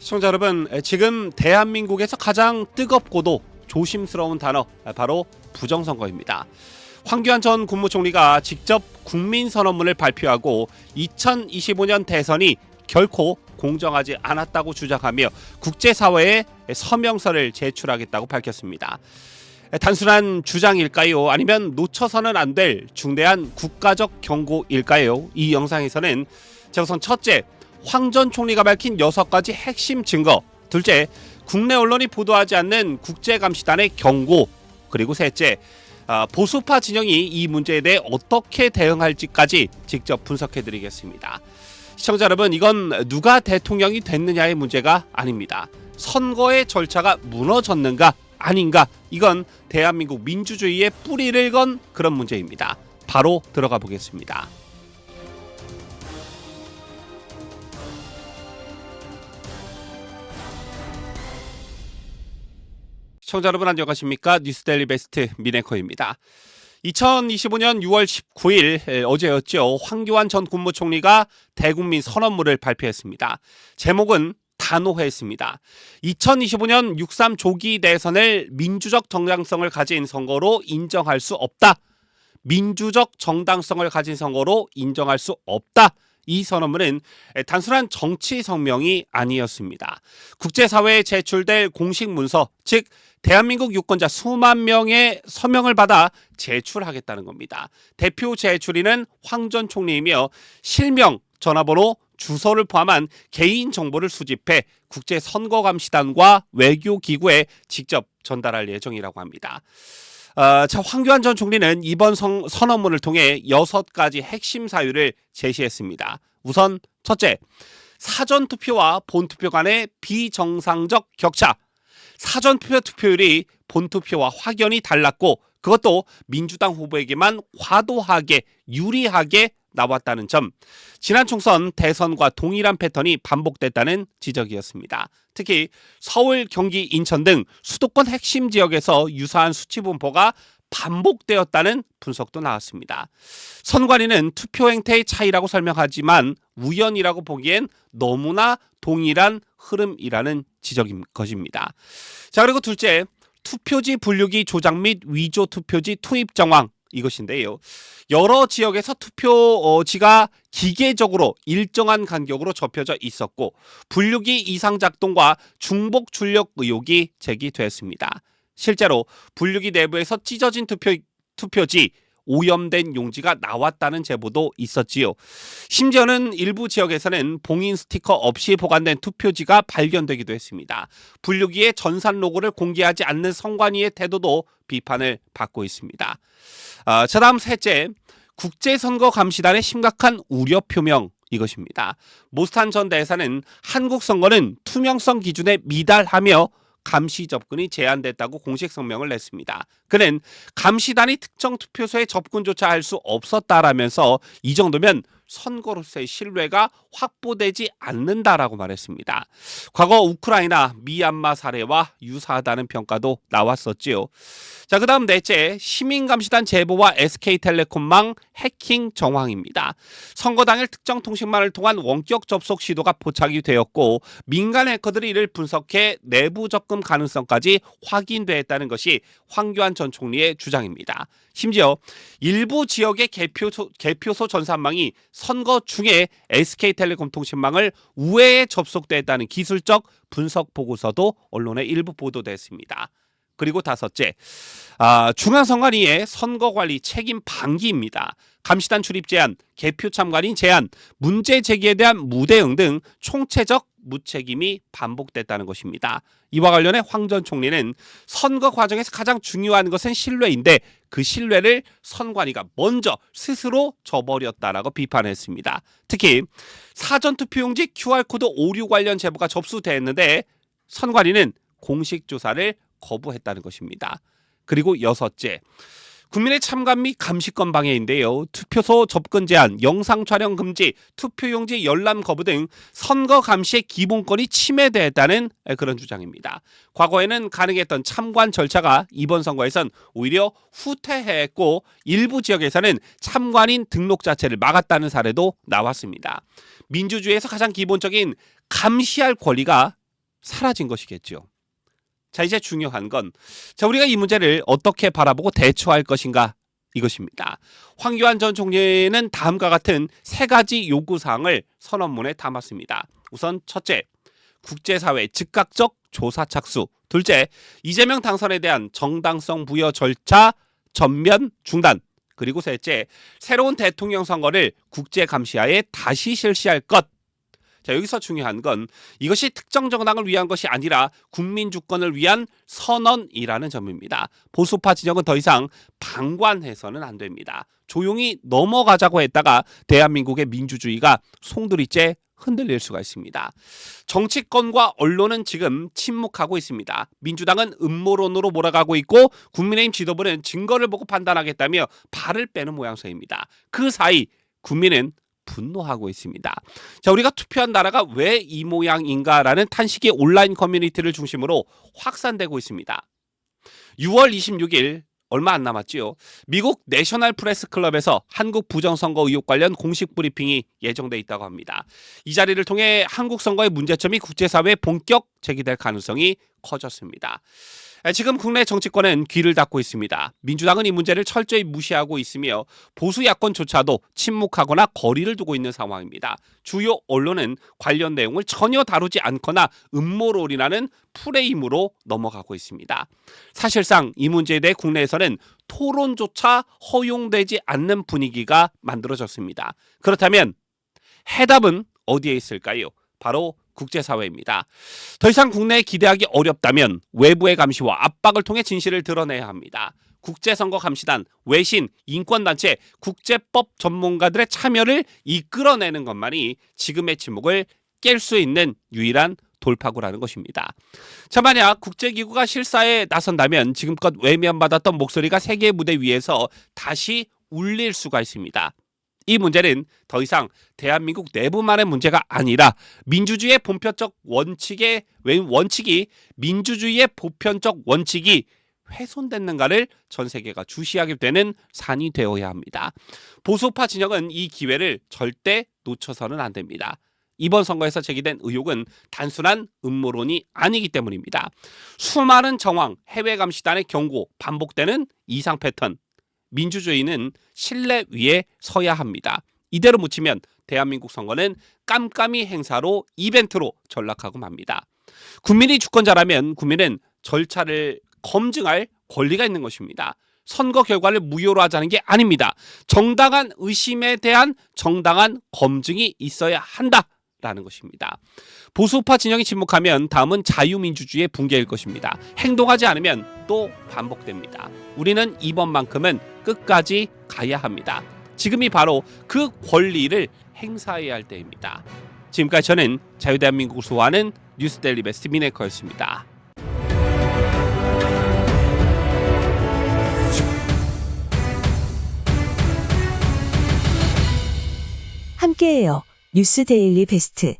시청자 여러분, 지금 대한민국에서 가장 뜨겁고도 조심스러운 단어 바로 부정선거입니다. 황교안 전 국무총리가 직접 국민 선언문을 발표하고 2025년 대선이 결코 공정하지 않았다고 주장하며 국제사회에 서명서를 제출하겠다고 밝혔습니다. 단순한 주장일까요? 아니면 놓쳐서는 안 될 중대한 국가적 경고일까요? 이 영상에서는 자 우선 첫째, 황 전 총리가 밝힌 여섯 가지 핵심 증거. 둘째, 국내 언론이 보도하지 않는 국제감시단의 경고. 그리고 셋째, 아, 보수파 진영이 이 문제에 대해 어떻게 대응할지까지 직접 분석해드리겠습니다. 시청자 여러분, 이건 누가 대통령이 됐느냐의 문제가 아닙니다. 선거의 절차가 무너졌는가 아닌가 이건 대한민국 민주주의의 뿌리를 건 그런 문제입니다. 바로 들어가 보겠습니다. 시청자 여러분 안녕하십니까 뉴스데일리 베스트 미네커입니다. 2025년 6월 19일 에, 어제였죠. 황교안 전 국무총리가 대국민 선언문을 발표했습니다. 제목은 단호했습니다. 2025년 6.3 조기 대선을 민주적 정당성을 가진 선거로 인정할 수 없다. 민주적 정당성을 가진 선거로 인정할 수 없다. 이 선언문은 단순한 정치 성명이 아니었습니다. 국제사회에 제출될 공식 문서, 즉 대한민국 유권자 수만 명의 서명을 받아 제출하겠다는 겁니다. 대표 제출인은 황 전 총리이며 실명, 전화번호, 주소를 포함한 개인 정보를 수집해 국제 선거감시단과 외교 기구에 직접 전달할 예정이라고 합니다. 어, 자 황교안 전 총리는 이번 성, 선언문을 통해 여섯 가지 핵심 사유를 제시했습니다. 우선 첫째, 사전 투표와 본 투표 간의 비정상적 격차. 사전 투표 투표율이 본 투표와 확연히 달랐고 그것도 민주당 후보에게만 과도하게 유리하게 나왔다는 점. 지난 총선 대선과 동일한 패턴이 반복됐다는 지적이었습니다. 특히 서울, 경기, 인천 등 수도권 핵심 지역에서 유사한 수치 분포가 반복되었다는 분석도 나왔습니다. 선관위는 투표 행태의 차이라고 설명하지만 우연이라고 보기엔 너무나 동일한 흐름이라는 지적인 것입니다. 자, 그리고 둘째, 투표지 분류기 조작 및 위조 투표지 투입 정황 이것인데요. 여러 지역에서 투표지가 기계적으로 일정한 간격으로 접혀져 있었고 분류기 이상 작동과 중복 출력 의혹이 제기됐습니다. 실제로 분류기 내부에서 찢어진 투표 투표지 오염된 용지가 나왔다는 제보도 있었지요. 심지어는 일부 지역에서는 봉인 스티커 없이 보관된 투표지가 발견되기도 했습니다. 분류기의 전산 로고를 공개하지 않는 선관위의 태도도 비판을 받고 있습니다. 아, 자 다음 셋째, 국제선거감시단의 심각한 우려 표명 이것입니다. 모스탄 전 대사는 한국 선거는 투명성 기준에 미달하며 감시 접근이 제한됐다고 공식 성명을 냈습니다. 그는 감시단이 특정 투표소에 접근조차 할 수 없었다라면서 이 정도면 선거로서의 신뢰가 확보되지 않는다라고 말했습니다. 과거 우크라이나, 미얀마 사례와 유사하다는 평가도 나왔었지요. 자, 그다음 넷째, 시민 감시단 제보와 SK텔레콤망 해킹 정황입니다. 선거 당일 특정 통신망을 통한 원격 접속 시도가 포착이 되었고 민간 해커들이 이를 분석해 내부 접근 가능성까지 확인됐다는 것이 황교안 전 총리의 주장입니다. 심지어 일부 지역의 개표소, 개표소 전산망이 선거 중에 SK텔레콤 통신망을 우회에 접속됐다는 기술적 분석 보고서도 언론에 일부 보도됐습니다. 그리고 다섯째, 아, 중앙선관위의 선거관리 책임 방기입니다. 감시단 출입 제한, 개표 참관인 제한, 문제 제기에 대한 무대응 등 총체적 무책임이 반복됐다는 것입니다. 이와 관련해 황 전 총리는 선거 과정에서 가장 중요한 것은 신뢰인데 그 신뢰를 선관위가 먼저 스스로 저버렸다라고 비판했습니다. 특히 사전투표용지 QR코드 오류 관련 제보가 접수됐는데 선관위는 공식 조사를 거부했다는 것입니다. 그리고 여섯째, 국민의 참관 및 감시권 방해인데요. 투표소 접근 제한, 영상 촬영 금지, 투표용지 열람 거부 등 선거 감시의 기본권이 침해됐다는 그런 주장입니다. 과거에는 가능했던 참관 절차가 이번 선거에선 오히려 후퇴했고 일부 지역에서는 참관인 등록 자체를 막았다는 사례도 나왔습니다. 민주주의에서 가장 기본적인 감시할 권리가 사라진 것이겠죠. 자, 이제 중요한 건, 자, 우리가 이 문제를 어떻게 바라보고 대처할 것인가 이것입니다. 황교안 전 총리는 다음과 같은 세 가지 요구사항을 선언문에 담았습니다. 우선 첫째, 국제사회 즉각적 조사 착수. 둘째, 이재명 당선에 대한 정당성 부여 절차 전면 중단. 그리고 셋째, 새로운 대통령 선거를 국제 감시하에 다시 실시할 것. 자, 여기서 중요한 건 이것이 특정 정당을 위한 것이 아니라 국민 주권을 위한 선언이라는 점입니다. 보수파 진영은 더 이상 방관해서는 안 됩니다. 조용히 넘어가자고 했다가 대한민국의 민주주의가 송두리째 흔들릴 수가 있습니다. 정치권과 언론은 지금 침묵하고 있습니다. 민주당은 음모론으로 몰아가고 있고 국민의힘 지도부는 증거를 보고 판단하겠다며 발을 빼는 모양새입니다. 그 사이 국민은 분노하고 있습니다. 자, 우리가 투표한 나라가 왜 이 모양인가라는 탄식이 온라인 커뮤니티를 중심으로 확산되고 있습니다. 6월 26일 얼마 안 남았지요. 미국 내셔널 프레스 클럽에서 한국 부정선거 의혹 관련 공식 브리핑이 예정돼 있다고 합니다. 이 자리를 통해 한국 선거의 문제점이 국제사회에 본격 제기될 가능성이 커졌습니다. 에, 지금 국내 정치권은 귀를 닫고 있습니다. 민주당은 이 문제를 철저히 무시하고 있으며 보수 야권조차도 침묵하거나 거리를 두고 있는 상황입니다. 주요 언론은 관련 내용을 전혀 다루지 않거나 음모론이라는 프레임으로 넘어가고 있습니다. 사실상 이 문제에 대해 국내에서는 토론조차 허용되지 않는 분위기가 만들어졌습니다. 그렇다면 해답은 어디에 있을까요? 바로 국제사회입니다. 더 이상 국내에 기대하기 어렵다면 외부의 감시와 압박을 통해 진실을 드러내야 합니다. 국제선거 감시단, 외신, 인권단체, 국제법 전문가들의 참여를 이끌어내는 것만이 지금의 침묵을 깰 수 있는 유일한 돌파구라는 것입니다. 자, 만약 국제기구가 실사에 나선다면 지금껏 외면받았던 목소리가 세계 무대 위에서 다시 울릴 수가 있습니다. 이 문제는 더 이상 대한민국 내부만의 문제가 아니라 민주주의의 본편적 원칙의 원칙이 민주주의의 보편적 원칙이 훼손됐는가를 전 세계가 주시하게 되는 산이 되어야 합니다. 보수파 진영은 이 기회를 절대 놓쳐서는 안 됩니다. 이번 선거에서 제기된 의혹은 단순한 음모론이 아니기 때문입니다. 수많은 정황, 해외 감시단의 경고, 반복되는 이상 패턴, 민주주의는 신뢰 위에 서야 합니다. 이대로 묻히면 대한민국 선거는 깜깜이 행사로 이벤트로 전락하고 맙니다. 국민이 주권자라면 국민은 절차를 검증할 권리가 있는 것입니다. 선거 결과를 무효로 하자는 게 아닙니다. 정당한 의심에 대한 정당한 검증이 있어야 한다. 라는 것입니다. 보수파 진영이 침묵하면 다음은 자유민주주의의 붕괴일 것입니다. 행동하지 않으면 또 반복됩니다. 우리는 이번만큼은 끝까지 가야 합니다. 지금이 바로 그 권리를 행사해야 할 때입니다. 지금까지 저는 자유대한민국을 소화하는 뉴스데일리 베스트 미네커였습니다. 함께해요. 뉴스 데일리 베스트.